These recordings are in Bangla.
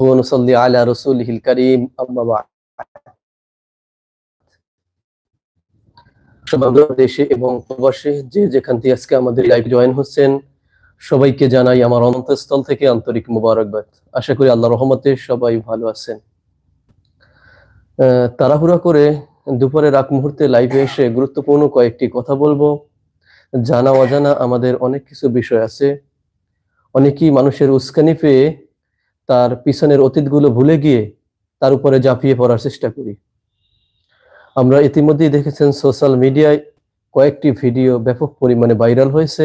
ونصلي على رسوله الكريم أما بعد সমগ্র দেশে এবং প্রবাসে যে যেখান থেকে আজকে আমাদের লাইভ জয়েন হচ্ছেন সবাইকে জানাই আমার অন্তঃস্থল থেকে আন্তরিক মুবারকবাদ আশা করি আল্লাহ রহমতে সবাই ভালো আছেন আহ, তাড়াহুড়া করে দুপুরের আগ মুহূর্তে লাইভে এসে গুরুত্বপূর্ণ কয়েকটি কথা বলবো জানা অজানা আমাদের অনেক কিছু বিষয় আছে অনেকেই মানুষের উস্কানি পেয়ে তার পিছনের অতীতগুলো ভুলে গিয়ে তার উপরে ঝাঁপিয়ে পড়ার চেষ্টা করি। আমরা ইতিমধ্যেই দেখেছেন সোশ্যাল মিডিয়ায় কয়েকটি ভিডিও ব্যাপক পরিমাণে ভাইরাল হয়েছে।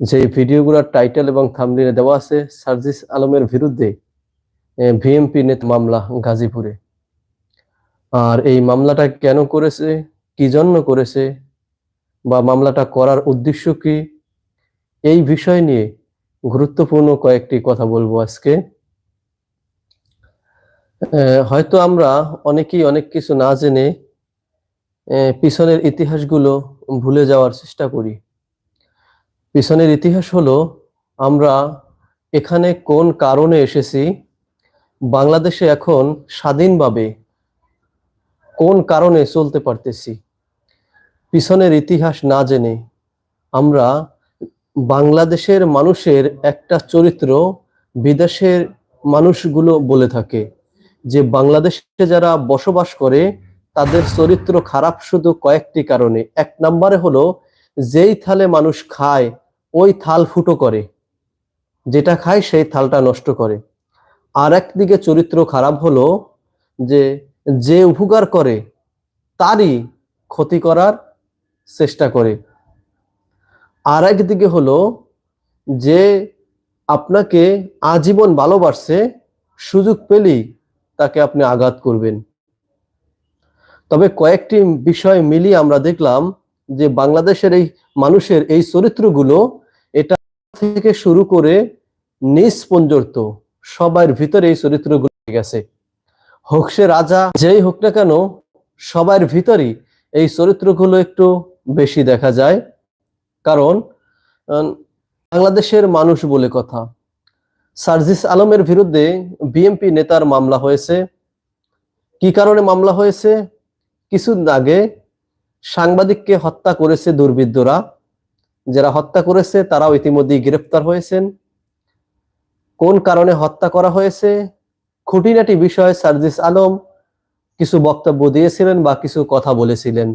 যে ভিডিওগুলোর টাইটেল এবং থামলিনে দেওয়া আছে সার্জিস আলমের বিরুদ্ধে ভিএমপি নেত মামলা গাজীপুরে। আর এই মামলাটা কেন করেছে, কি জন্য করেছে, বা মামলাটা করার উদ্দেশ্য কি, এই বিষয় নিয়ে গুরুত্বপূর্ণ কয়েকটি কথা বলব আজকে। হয়তো আমরা অনেকেই অনেক কিছু না জেনে পিছনের ইতিহাসগুলো ভুলে যাওয়ার চেষ্টা করি। পিছনের ইতিহাস হলো, আমরা এখানে কোন কারণে এসেছি, বাংলাদেশে এখন স্বাধীনভাবে কোন কারণে চলতে পারতেছি, পিছনের ইতিহাস না জেনে আমরা বাংলাদেশের মানুষের একটা চরিত্র বিদেশের মানুষগুলো বলে থাকে, যে বাংলাদেশে যারা বসবাস করে, তাদের চরিত্র খারাপ শুধু কয়েকটি কারণে। এক নম্বরে হলো, যেই থালে মানুষ খায়, ওই থাল ফুটো করে। যেটা খায়, সেই থালটা নষ্ট করে। আর একদিকে চরিত্র খারাপ হলো, যে যে উপকার করে, তারই ক্ষতি করার চেষ্টা করে। আর একদিকে হলো যে আপনাকে আজীবন ভালোবাসছে, সুযোগ পেলেই তাকে আপনি আঘাত করবেন। তবে কয়েকটি বিষয় মিলিয়ে আমরা দেখলাম যে বাংলাদেশের এই মানুষের এই চরিত্রগুলো এটা থেকে শুরু করে নিজ পর্যন্ত সবার ভিতরে এই চরিত্রগুলো গেছে। হোক সে রাজা, যেই হোক না কেন সবার ভিতরেই এই চরিত্রগুলো একটু বেশি দেখা যায়। কারণ বাংলাদেশের মানুষ বলে কথা। সার্জিস আলমের বিরুদ্ধে বিএমপি নেতার মামলা হয়েছে। কি কারণে মামলা হয়েছে? কিছুদিন আগে সাংবাদিককে হত্যা করেছে দুর্বৃত্তরা। যারা হত্যা করেছে, তারাও ইতিমধ্যেই গ্রেফতার হয়েছেন। কোন কারণে হত্যা করা হয়েছে? খুঁটিনাটি বিষয়ে সার্জিস আলম কিছু বক্তব্য দিয়েছিলেন বা কিছু কথা বলেছিলেন।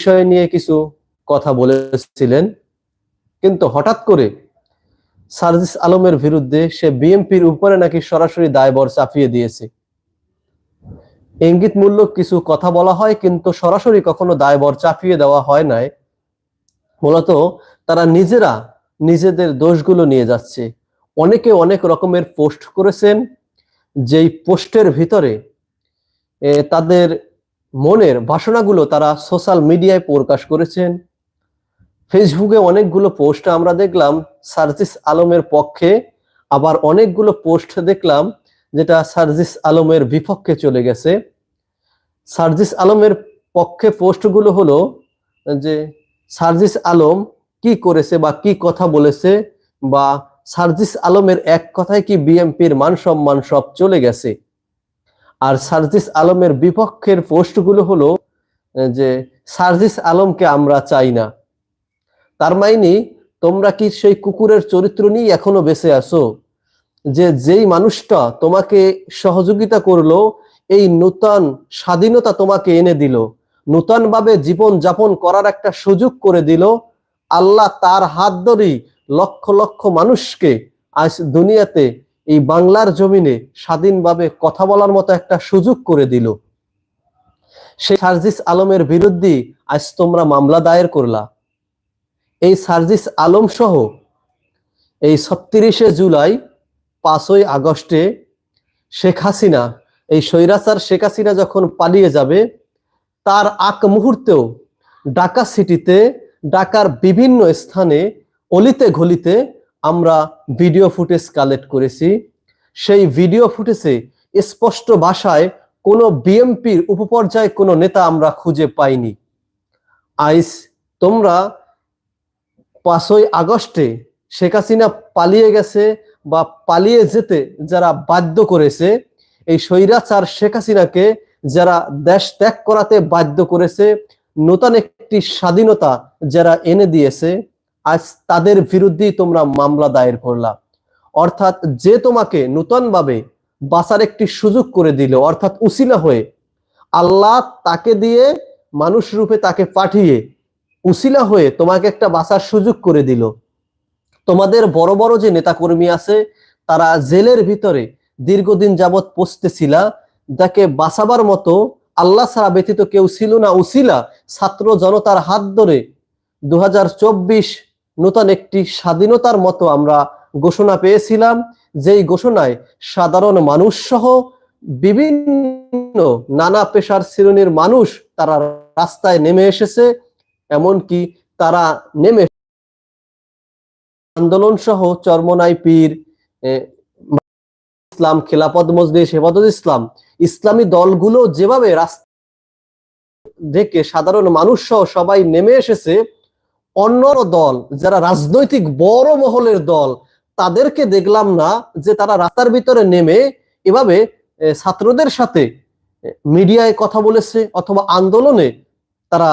বিষয় নিয়ে কিছু কথা বলেছিলেন। কিন্তু হঠাৎ করে সার্জিস আলমের বিরুদ্ধে সে বিএনপির উপরে নাকি সরাসরি দায়বর চাপিয়ে দিয়েছে। ইঙ্গিতমূলক কিছু কথা বলা হয়, কিন্তু সরাসরি কখনো দায়বর চাপিয়ে দেওয়া হয় নাই। মূলত তারা নিজেরা নিজেদের দোষগুলো নিয়ে যাচ্ছে। অনেকে অনেক রকমের পোস্ট করেছেন, যেই পোস্টের ভিতরে তাদের মনের বাসনাগুলো তারা সোশ্যাল মিডিয়ায় প্রকাশ করেছেন। ফেসবুকে অনেকগুলো পোস্ট আমরা দেখলাম, সার্জিস আলমের পক্ষে। আবার অনেকগুলো পোস্ট দেখলাম, যেটা সার্জিস আলমের বিপক্ষে চলে গেছে। সার্জিস আলমের পক্ষে পোস্টগুলো হলো, যে সার্জিস আলম কি করেছে বা কি কথা বলেছে, বা সার্জিস আলমের এক কথায় কি বিএমপির মান সম্মান সব চলে গেছে। আর সার্জিস আলমের বিপক্ষের পোস্টগুলো হলো, যে সার্জিস আলমকে আমরা চাই না। তার মাইনি তোমরা কি সেই কুকুরের চরিত্র নিয়ে এখনও বেঁচে আছো? যে যেই মানুষটা তোমাকে সহযোগিতা করল, এই নূতন স্বাধীনতা তোমাকে এনে দিল। নূতন ভাবে জীবন যাপন করার একটা সুযোগ করে দিল। আল্লাহ তার হাত ধরেই লক্ষ লক্ষ মানুষকে আজ দুনিয়াতে এই বাংলার জমিনে স্বাধীনভাবে কথা বলার মতো একটা সুযোগ করে দিল। সেই সার্জিস আলমের বিরুদ্ধে আজ তোমরা মামলা দায়ের করলা। এই সার্জিস আলম সহ এই ছত্রিশে জুলাই পাঁচই আগস্টে শেখ হাসিনা, এই স্বৈরাচার শেখ হাসিনা যখন পালিয়ে যাবে, তার আক মুহূর্তেও ঢাকা সিটিতে, ঢাকার বিভিন্ন স্থানে অলিতে গলিতে আমরা ভিডিও ফুটেজ কালেক্ট করেছি। সেই ভিডিও ফুটেজে স্পষ্ট ভাষায় কোনো বিএমপির উপপর্যায়ে কোনো নেতা আমরা খুঁজে পাইনি। আইস, তোমরা পাঁচই আগস্টে শেখ হাসিনা পালিয়ে গেছে বা পালিয়ে যেতে যারা বাধ্য করেছে, এই স্বৈরাচার শেখ হাসিনাকে যারা দেশ ত্যাগ করাতে বাধ্য করেছে, নতুন একটি স্বাধীনতা যারা এনে দিয়েছে, আজ তাদের বিরুদ্ধেই তোমরা মামলা দায়ের করলা। অর্থাৎ যে তোমাকে নূতনভাবে বাঁচার একটি সুযোগ করে দিল, অর্থাৎ উসিলা হয়ে, আল্লাহ তাকে দিয়ে মানুষ রূপে তাকে পাঠিয়ে উসিলা হয়ে তোমাকে একটা বাঁচার সুযোগ করে দিল। তোমাদের বড় বড় যে নেতাকর্মী আছে, তারা জেলের ভিতরে দীর্ঘদিন যাবৎ পচতেছিলা যাকে বাঁচাবার মতো আল্লাহ ছাড়া ব্যতীত কেউ ছিল না। উসিলা ছাত্র জনতার হাত ধরে দু নূতন একটি স্বাধীনতার মতো আমরা ঘোষণা পেয়েছিলাম, যেই ঘোষণায় সাধারণ মানুষ সহ বিভিন্ন নানা পেশার শ্রেণির মানুষ তারা রাস্তায় নেমে এসেছে। এমনকি তারা নেমে আন্দোলন সহ চরমনাই পীর ইসলাম খেলাপদ মজলিস, হেফাজত ইসলাম, ইসলামী দলগুলো যেভাবে রাস্তা দেখে সাধারণ মানুষ সহ সবাই নেমে এসেছে, অন্য দল যারা রাজনৈতিক বড় মহলের দল, তাদেরকে দেখলাম না যে তারা রাস্তার ভিতরে নেমে এভাবে ছাত্রদের সাথে মিডিয়ায় কথা বলেছে অথবা আন্দোলনে তারা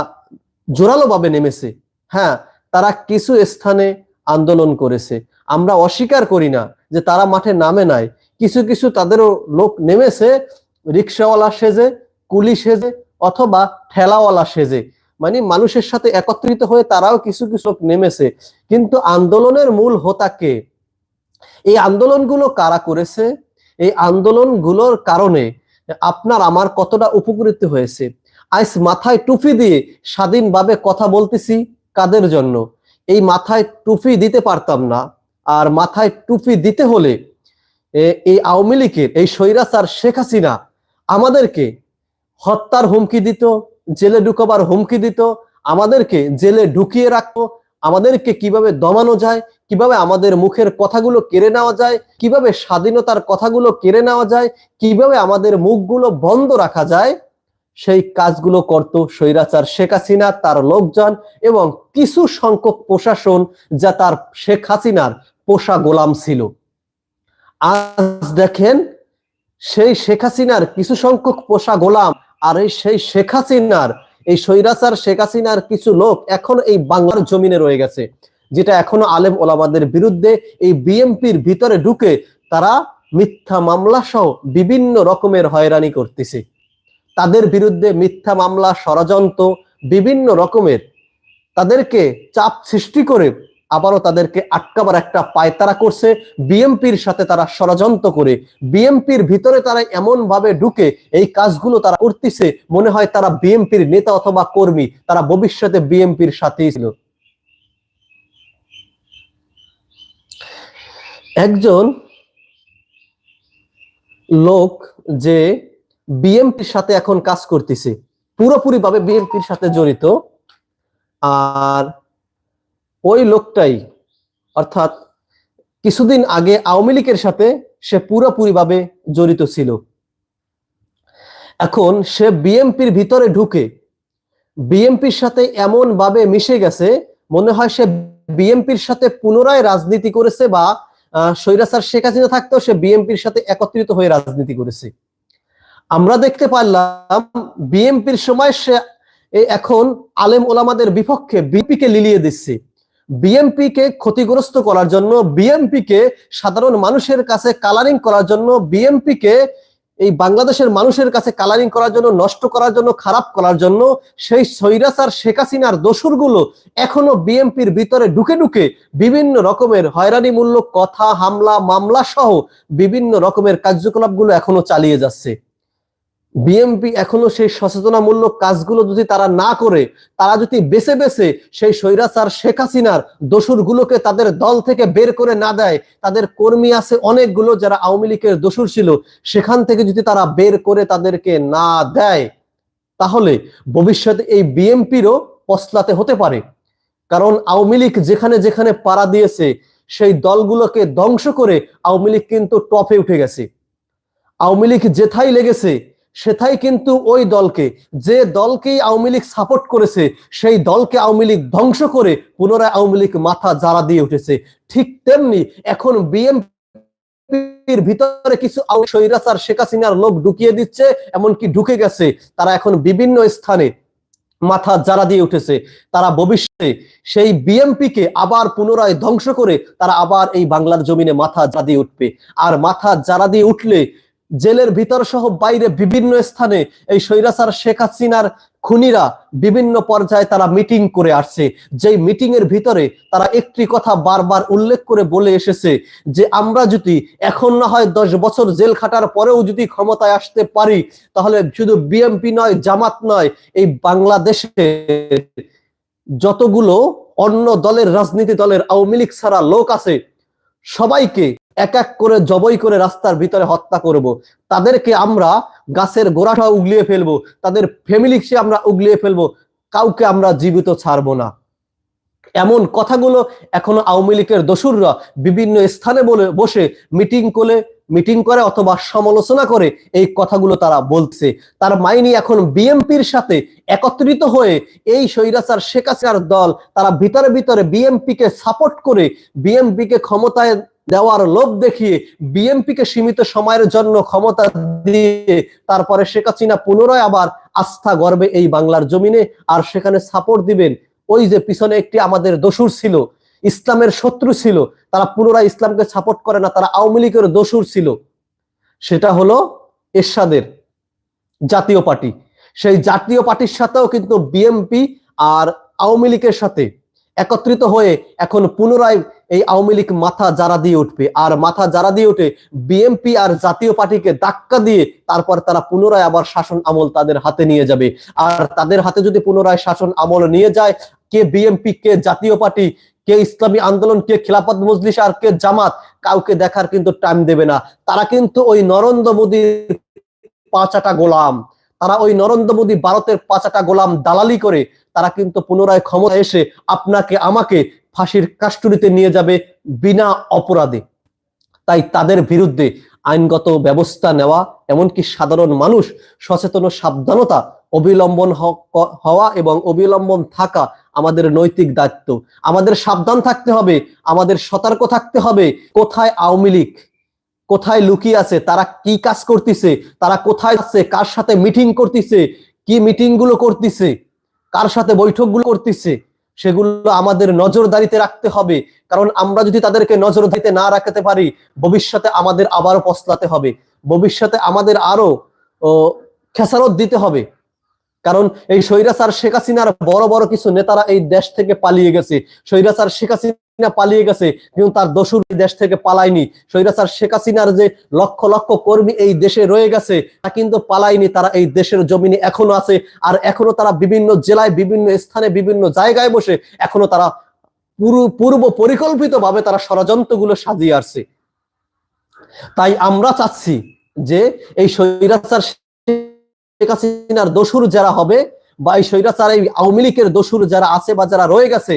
জোরালোভাবে নেমেছে। হ্যাঁ তারা কিছু স্থানে আন্দোলন করেছে। আমরা অস্বীকার করি না যে তারা মাঠে নামে নাই। কিছু কিছু তাদেরও লোক নেমেছে, রিক্সাওয়ালা সেজে, কুলি সেজে অথবা ঠেলাওয়ালা সেজে। মানে মানুষের সাথে একত্রিত হয়ে তারাও কিছু কিছু লোক নেমেছে। কিন্তু আন্দোলনের মূল হোতাকে এই আন্দোলনগুলো কারা করেছে? এই আন্দোলনগুলোর কারণে আপনার আমার কতটা উপকৃত হয়েছে? আজ মাথায় টুপি দিয়ে স্বাধীনভাবে কথা বলতেছি কাদের জন্য? এই মাথায় টুপি দিতে পারতাম না। আর মাথায় টুপি দিতে হলে এই আওয়ামী লীগের, এই স্বৈরাচার শেখ হাসিনা আমাদেরকে হত্যার হুমকি দিত, জেলে ঢুকাবার হুমকি দিত, আমাদেরকে জেলে ঢুকিয়ে রাখতো, আমাদেরকে কীভাবে দমানো যায়, কীভাবে আমাদের মুখের কথাগুলো কেড়ে নেওয়া যায়, কীভাবে স্বাধীনতার কথাগুলো কেড়ে নেওয়া যায়, কীভাবে আমাদের মুখগুলো বন্ধ রাখা যায় সেই কাজগুলো করত স্বৈরাচার শেখ হাসিনা, তার লোকজন এবং কিছু সংখ্যক প্রশাসন যা তার শেখ হাসিনার পোষা গোলাম ছিল। আজ দেখেন, সেই শেখ হাসিনার কিছু সংখ্যক পোষা গোলাম আর এই সেই শেখ হাসিনার, এই স্বৈরাচার শেখ হাসিনার কিছু লোক এখন এই বাংলার জমিনে রয়ে গেছে, যেটা এখনও আলেম ওলামাদের বিরুদ্ধে এই বিএমপির ভিতরে ঢুকে তারা মিথ্যা মামলা সহ বিভিন্ন রকমের হয়রানি করতেছে। তাদের বিরুদ্ধে মিথ্যা মামলা, ষড়যন্ত্র, বিভিন্ন রকমের তাদেরকে চাপ সৃষ্টি করে আবারও তাদেরকে আটকাবার একটা পায়তারা করছে। বিএমপির সাথে তারা ষড়যন্ত্র করে, বিএমপির ভিতরে তারা এমন ভাবে ঢুকে এই কাজগুলো তারা করতেছে, মনে হয় তারা বিএমপির নেতা অথবা কর্মী, তারা ভবিষ্যতে বিএমপির সাথেই ছিল। একজন লোক যে বিএমপির সাথে এখন কাজ করতেছে। পুরোপুরি ভাবে বিএমপির সাথে জড়িত। আর ওই লোকটাই, অর্থাৎ কিছুদিন আগে আওয়ামী লীগের সাথে সে পুরোপুরি ভাবে জড়িত ছিল। এখন সে বিএমপির ভিতরে ঢুকে বিএমপির সাথে এমন ভাবে মিশে গেছে, মনে হয় সে বিএমপির সাথে পুনরায় রাজনীতি করেছে বা স্বৈরাচার শেখ হাসিনা থাকতেও সে বিএমপির সাথে একত্রিত হয়ে রাজনীতি করেছে। আমরা দেখতে পারলাম বিএমপির সময় সে এখন আলেম ওলামাদের বিপক্ষে বিএনপি কে লিলিয়ে দিচ্ছে। বিএমপি কে ক্ষতিগ্রস্ত করার জন্য বিএমপি কে সাধারণ মানুষের কাছে কালারিং করার জন্য বিএমপি কে এই বাংলাদেশের মানুষের কাছে কালারিং করার জন্য, নষ্ট করার জন্য, খারাপ করার জন্য সেই সৈরাচার, শেখ হাসিনার দোসরগুলো এখনও বিএমপির ভিতরে ঢুকে ঢুকে বিভিন্ন রকমের হয়রানিমূলক কথা, হামলা, মামলা সহ বিভিন্ন রকমের কার্যকলাপগুলো এখনও চালিয়ে যাচ্ছে। বিএমপি এখনও সেই সচেতনামূলক কাজগুলো যদি তারা না করে, তারা যদি বেছে বেছে সেই স্বৈরাচার শেখ হাসিনার দোসরগুলোকে তাদের দল থেকে বের করে না দেয়, তাদের কর্মী আছে অনেকগুলো যারা আওয়ামী লীগের দোসর ছিল, সেখান থেকে যদি তারা বের করে তাদেরকে না দেয়, তাহলে ভবিষ্যতে এই বিএমপিরও পস্লাতে হতে পারে। কারণ আওয়ামী লীগ যেখানে যেখানে পাড়া দিয়েছে, সেই দলগুলোকে ধ্বংস করে আওয়ামী লীগ কিন্তু টপে উঠে গেছে। আওয়ামী লীগ যেথাই লেগেছে সেথাই কিন্তু ওই দলকে, যে দলকে আওয়ামী লীগ সাপোর্ট করেছে, সেই দলকে আওয়ামী লীগ ধ্বংস করে পুনরায় আওয়ামী লীগ মাথা জারা দিয়ে উঠেছে। ঠিক তেমনি এখন বিএনপির ভিতরে কিছু স্বৈরাচার শেখ হাসিনার লোক ঢুকিয়ে দিচ্ছে, এমনকি ঢুকে গেছে। তারা এখন বিভিন্ন স্থানে মাথা যারা দিয়ে উঠেছে। তারা ভবিষ্যতে সেই বিএমপিকে আবার পুনরায় ধ্বংস করে তারা আবার এই বাংলার জমিনে মাথা যা দিয়ে উঠবে। আর মাথা যারা দিয়ে উঠলে জেলের ভিতর সহ বাইরে বিভিন্ন স্থানে এই স্বৈরাচার শেখ হাসিনার খুনিরা বিভিন্ন পর্যায়ে তারা মিটিং করে আসছে। যেই মিটিং এর ভিতরে তারা একটি কথা বারবার উল্লেখ করে বলে এসেছে যে, আমরা যদি এখন না হয় দশ বছর জেল খাটার পরেও যদি ক্ষমতায় আসতে পারি, তাহলে শুধু বিএমপি নয়, জামাত নয়, এই বাংলাদেশে যতগুলো অন্য দলের রাজনীতি দলের আওয়ামী লীগ ছাড়া লোক আছে, সবাইকে এক এক করে জবই করে রাস্তার ভিতরে হত্যা করব। তাদেরকে আমরা গাছের গোড়াটা উগলিয়ে ফেলব। তাদের ফ্যামিলিকে আমরা উগলিয়ে ফেলব। কাউকে আমরা জীবিত ছাড়বো না। এমন কথাগুলো এখনও আওয়ামী লীগের দোসুররা বিভিন্ন স্থানে বলে, বসে মিটিং করে মিটিং করে অথবা সমালোচনা করে এই কথাগুলো তারা বলছে। তার মাইনি এখন বিএমপির সাথে একত্রিত হয়ে এই স্বৈরাচার শেখ হাসিনার দল তারা ভিতরে ভিতরে বিএমপিকে সাপোর্ট করে, বিএমপিকে ক্ষমতায় দেওয়ার লোভ দেখিয়ে বিএমপিকে সীমিত সময়ের জন্য ক্ষমতা দিয়ে তারপরে শেখ হাসিনা পুনরায় আবার আস্থা গর্বে এই বাংলার জমিনে, আর সেখানে সাপোর্ট দিবেন ওই যে পিছনে একটি আমাদের দোসুর ছিল, ইসলামের শত্রু ছিল, তারা পুনরায় ইসলামকে সাপোর্ট করে না, তারা আওয়ামী লীগের দোসুর ছিল। সেটা হলো এরশাদের জাতীয় পার্টি। সেই জাতীয় পার্টির সাথেও কিন্তু বিএমপি আর আওয়ামী লীগের সাথে একত্রিত হয়ে এখন পুনরায় এই আওয়ামী লীগ মাথা যারা দিয়ে উঠবে। আর মাথা যারা দিয়ে উঠে বিএমপি আর জাতীয় পার্টিকে ধাক্কা দিয়ে তারপর তারা পুনরায় আবার শাসন আমল তাদের হাতে নিয়ে যাবে। আর তাদের হাতে যদি পুনরায় শাসন আমল নিয়ে যায়, কে বিএমপি কে জাতীয় পার্টি, কে ইসলামী আন্দোলন, কে খিলাফত মজলিস আর কে জামাত, কাউকে দেখার কিন্তু টাইম দেবে না। তারা কিন্তু ওই নরেন্দ্র মোদীর পাঁচাটা গোলাম। তারা ওই নরেন্দ্র মোদী ভারতের পাঁচাটা গোলাম দালালি করে, তারা কিন্তু পুনরায় ক্ষমতা এসে আপনাকে, আমাকে ফাঁসির কাস্টুরিতে নিয়ে যাবে বিনা অপরাধে। তাই তাদের বিরুদ্ধে আইনগত ব্যবস্থা নেওয়া, এমনকি সাধারণ মানুষ সচেতন সাবধানতা অবিলম্বন হওয়া এবং অবিলম্বন থাকা আমাদের নৈতিক দায়িত্ব। আমাদের সাবধান থাকতে হবে, আমাদের সতর্ক থাকতে হবে, কোথায় আওয়ামী লীগ, কোথায় লুকিয়ে আছে, তারা কি কাজ করতেছে, তারা কোথায় আছে, কার সাথে মিটিং করতেছে, কি মিটিংগুলো করতেছে, কার সাথে বৈঠকগুলো করতেছে সেগুলো আমাদের নজরদারিতে রাখতে হবে। কারণ আমরা যদি তাদেরকে নজরদারিতে না রাখতে পারি, ভবিষ্যতে আমাদের আবারও পস্তাতে হবে। ভবিষ্যতে আমাদের আরও খেসারত দিতে হবে। কারণ এই স্বৈরাচার শেখ হাসিনার বড় বড় কিছু নেতারা এই দেশ থেকে পালিয়ে গেছে। স্বৈরাচার শেখ হাসিনা পালিয়ে গেছে, কিন্তু তার দোষুর দেশ থেকে পালায়নি। স্বৈরাচার শেখ হাসিনার যে লক্ষ লক্ষ কর্মী এই দেশে রয়ে গেছে, তা কিন্তু পালায়নি। তারা এই দেশের জমিনে এখনও আছে, আর এখনও তারা বিভিন্ন জেলায়, বিভিন্ন স্থানে, বিভিন্ন জায়গায় বসে এখনও তারা পূর্ব পরিকল্পিত ভাবে তারা ষড়যন্ত্রগুলো সাজিয়ে আসছে তাই আমরা চাচ্ছি যে এই স্বৈরাচার শেখ হাসিনার দোসুর যারা হবে, বা এই স্বৈরাচার এই আওয়ামী লীগের দোসুর যারা আছে বা যারা রয়ে গেছে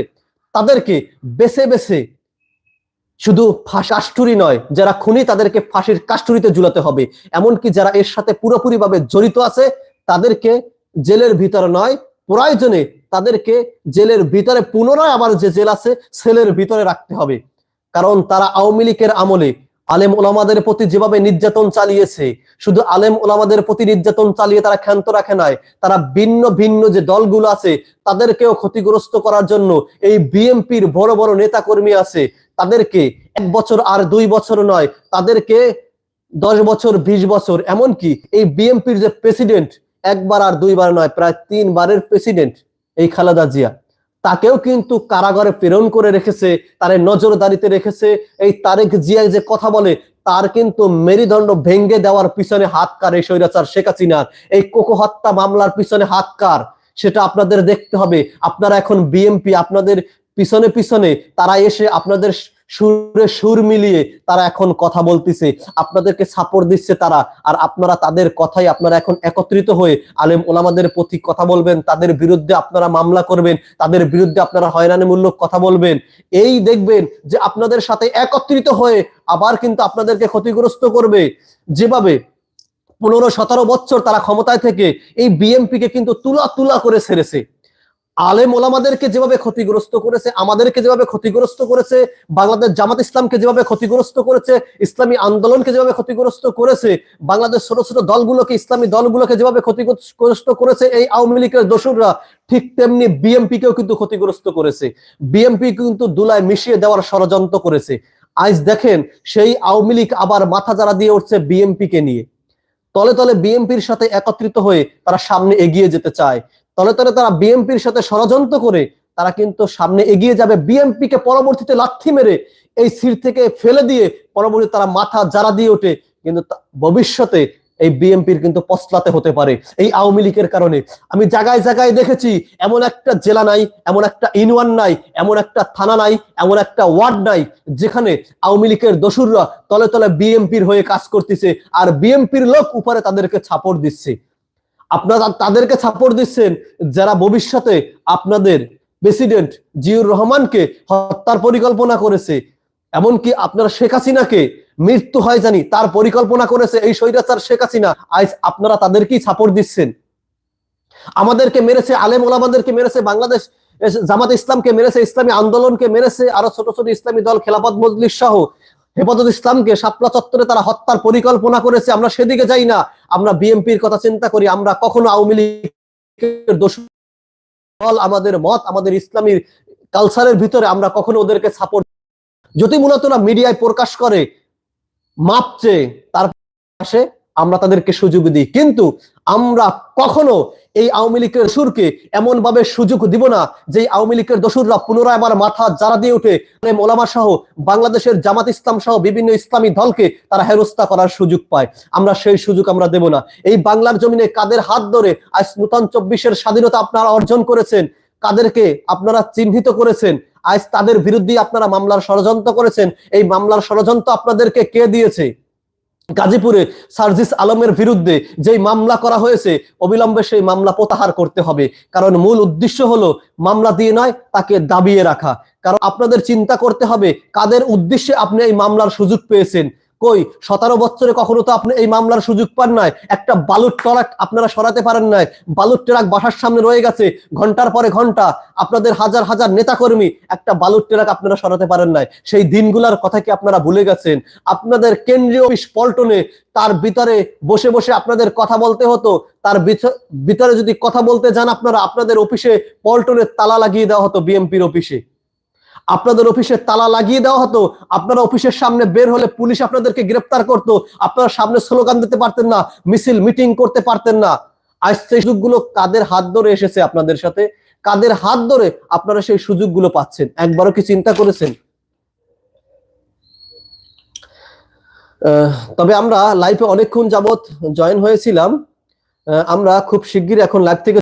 তাদেরকে বেছে বেছে শুধু ফাঁসাষ্টুরি নয়, যারা খুনি তাদেরকে ফাঁসির কাস্টুরিতে ঝুলাতে হবে। এমনকি যারা এর সাথে পুরোপুরিভাবে জড়িত আছে, তাদেরকে জেলের ভিতরে নয়, প্রয়োজনে তাদেরকে জেলের ভিতরে পুনরায় আবার যে জেল আছে, সেলের ভিতরে রাখতে হবে। কারণ তারা আওয়ামী লীগের আমলে আলেম ওলামাদের প্রতি যেভাবে নির্যাতন চালিয়েছে, শুধু আলেম ওলামাদের প্রতি নির্যাতন চালিয়ে তারা ক্ষান্ত রাখে নাই, তারা ভিন্ন ভিন্ন যে দলগুলো আছে, তাদেরকেও ক্ষতিগ্রস্ত করার জন্য এই বিএমপির বড় বড় নেতা কর্মী আছে, তাদেরকে এক বছর আর দুই বছর নয়, তাদেরকে দশ বছর ২০ বছর, এমনকি এই বিএমপির যে প্রেসিডেন্ট, একবার আর দুইবার নয়, প্রায় তিনবারের প্রেসিডেন্ট এই খালেদা জিয়া। তাকেও কিন্তু কারাগারে প্রেরণ করে রেখেছে, তারে নজরদারিতে রেখেছে। এই তারেক জিয়া যে কথা বলে, তার কিন্তু মেরুদণ্ড ভেঙ্গে দেওয়ার পিছনে হাত কার এই স্বৈরাচার শেখ হাসিনার? এই কোকো হত্যা মামলার পিছনে হাত কার? সেটা আপনাদের দেখতে হবে। আপনারা এখন বিএমপি, আপনাদের পিছনে পিছনে তারা এসে আপনাদের সুরে সুর মিলিয়ে তারা এখন কথা বলতেছে। আপনাদেরকে সাপোর্ট দিচ্ছে তারা। আর আপনারা তাদের কথাই আপনারা এখন একত্রিত হয়ে আলেম ওলামাদের প্রতি কথা বলবেন, তাদের বিরুদ্ধে আপনারা মামলা করবেন, তাদের বিরুদ্ধে আপনারা হয়রানিমূলক কথা বলবেন। এই দেখবেন যে আপনাদের সাথে একত্রিত হয়ে আবার কিন্তু আপনাদেরকে ক্ষতিগ্রস্ত করবে। যেভাবে পনেরো সতেরো বছর তারা ক্ষমতায় থেকে এই বিএমপি কে কিন্তু তুলা তুলা করে ছেড়েছে। আলেম ওলামাদেরকে যেভাবে ক্ষতিগ্রস্ত করেছে, আমাদেরকে যেভাবে ক্ষতিগ্রস্ত করেছে, বাংলাদেশ জামাত ইসলামকে যেভাবে ক্ষতিগ্রস্ত করেছে, ইসলামী আন্দোলনকে যেভাবে ক্ষতিগ্রস্ত করেছে, বাংলাদেশ ছোট ছোট দলগুলোকে, ইসলামী দলগুলোকে যেভাবে ক্ষতিগ্রস্ত করেছে, এই আওয়ামী লীগের দোসররা ঠিক তেমনি বিএমপি কেও কিন্তু ক্ষতিগ্রস্ত করেছে। বিএমপি কিন্তু দুলায় মিশিয়ে দেওয়ার ষড়যন্ত্র করেছে। আজ দেখেন, সেই আওয়ামী লীগ আবার মাথা যারা দিয়ে উঠছে বিএমপি কে নিয়ে। তলে তলে বিএমপির সাথে একত্রিত হয়ে তারা সামনে এগিয়ে যেতে চায়। তলে তলে তারা বিএমপির সাথে ষড়যন্ত্র করে তারা কিন্তু সামনে এগিয়ে যাবে। বিএমপি কে পরবর্তীতে লাথি মেরে এই সিট থেকে ফেলে দিয়ে পরবর্তী তারা মাথা যারা দিয়ে ওঠে। কিন্তু ভবিষ্যতে এই বিএমপির কিন্তু পস্লাতে হতে পারে এই আওয়ামী লীগের কারণে। আমি জায়গায় জায়গায় দেখেছি, এমন একটা জেলা নাই, এমন একটা ইউনিয়ন নাই, এমন একটা থানা নাই, এমন একটা ওয়ার্ড নাই, যেখানে আওয়ামী লীগের দোসুররা তলে তলে বিএমপির হয়ে কাজ করতেছে আর বিএমপির লোক উপরে তাদেরকে ছাপড় দিচ্ছে। আপনারা তাদেরকে ছাপড় দিচ্ছেন যারা ভবিষ্যতে আপনাদের প্রেসিডেন্ট জিয়ুর রহমানকে হত্যার পরিকল্পনা করেছে। এমনকি আপনারা শেখ হাসিনাকে মৃত্যু হয় জানি তার পরিকল্পনা করেছে এই স্বৈরাচার শেখ হাসিনা, আজ আপনারা তাদেরকেই সাপোর্ট দিচ্ছেন। আমাদেরকে মেরেছে, আলেম ওলামাদেরকে মেরেছে, বাংলাদেশ জামাত ইসলামকে মেরেছে, ইসলামী আন্দোলনকে মেরেছে, আরও ছোট ছোট ইসলামী দল খেলাফত মজলিস সহ হেফাজত ইসলামকে শাপলা চত্বরে তারা হত্যার পরিকল্পনা করেছে, আমরা সেদিকে যাই না। আমরা বিএনপির কথা চিন্তা করি, আমরা কখনো আওয়ামী লীগের দোষ আমাদের মত, আমাদের ইসলামীর কালচারের ভিতরে আমরা কখনো ওদেরকে সাপোর্ট যদি মূলত না মিডিয়ায় প্রকাশ করে মাপ চেয়ে তার পাশে আমরা তাদেরকে সুযোগ দিই। কিন্তু আমরা কখনো এই আওয়ামী লীগের সুরকে এমন ভাবে সুযোগ দিব না যে আওয়ামী লীগের দোসুররা পুনরায় আবার মাথা যারা দিয়ে ওঠে। মোলামা সহ বাংলাদেশের জামাত ইসলাম সহ বিভিন্ন ইসলামী দলকে তারা হেরস্তা করার সুযোগ পায়। আমরা সেই সুযোগ আমরা দেব না। এই বাংলার জমিনে কাদের হাত ধরে আজ নূতন চব্বিশের স্বাধীনতা আপনারা অর্জন করেছেন, কাদেরকে আপনারা চিহ্নিত করেছেন, আজ তাদের বিরুদ্ধে আপনারা মামলার ষড়যন্ত্র করেছেন, এই মামলার ষড়যন্ত্র আপনাদেরকে কে দিয়েছে? গাজীপুরে সার্জিস আলমের বিরুদ্ধে যেই মামলা করা হয়েছে, অবিলম্বে সেই মামলা প্রত্যাহার করতে হবে। কারণ মূল উদ্দেশ্য হলো মামলা দিয়ে নয়, তাকে দাবিয়ে রাখা। কারণ আপনাদের চিন্তা করতে হবে, কাদের উদ্দেশ্যে আপনি এই মামলার সুযোগ পেয়েছেন? কই? সতেরো বছরে কখনো তো আপনি এই মামলার সুযোগ পান নাই। একটা বালুর ট্রাক আপনারা সরাতে পারেন নাই। বালুর ট্রাক বাসার সামনে রয়ে গেছে, ঘণ্টার পরে ঘণ্টা। আপনাদের হাজার হাজার নেতাকর্মী একটা বালুর ট্রাক আপনারা সরাতে পারেন নাই। সেই দিনগুলার কথা কি আপনারা ভুলে গেছেন? আপনাদের কেন্দ্রীয় অফিস পল্টনে তার ভিতরে বসে বসে আপনাদের কথা বলতে হতো। তার ভিত- ভিতরে যদি কথা বলতে যান আপনারা, আপনাদের অফিসে পল্টনের তালা লাগিয়ে দেওয়া হতো বিএমপির অফিসে। আপনাদের অফিসে তালা লাগিয়ে দেওয়া হতো, আপনারা অফিসের সামনে বের হলে পুলিশ আপনাদেরকে গ্রেপ্তার করত, আপনারা সামনে স্লোগান দিতে পারতেন না, মিছিল, মিটিং করতে পারতেন না। আজ সেই সুযোগগুলো কাদের হাত ধরে এসেছে আপনাদের সাথে? কাদের হাত ধরে আপনারা সেই সুযোগগুলো পাচ্ছেন? একবারও কি চিন্তা করেছেন? তবে আমরা লাইফে অনেকক্ষণ যাবত জয়েন হয়েছিলাম। আমরা খুব শিগগির এখন লাইভ থেকে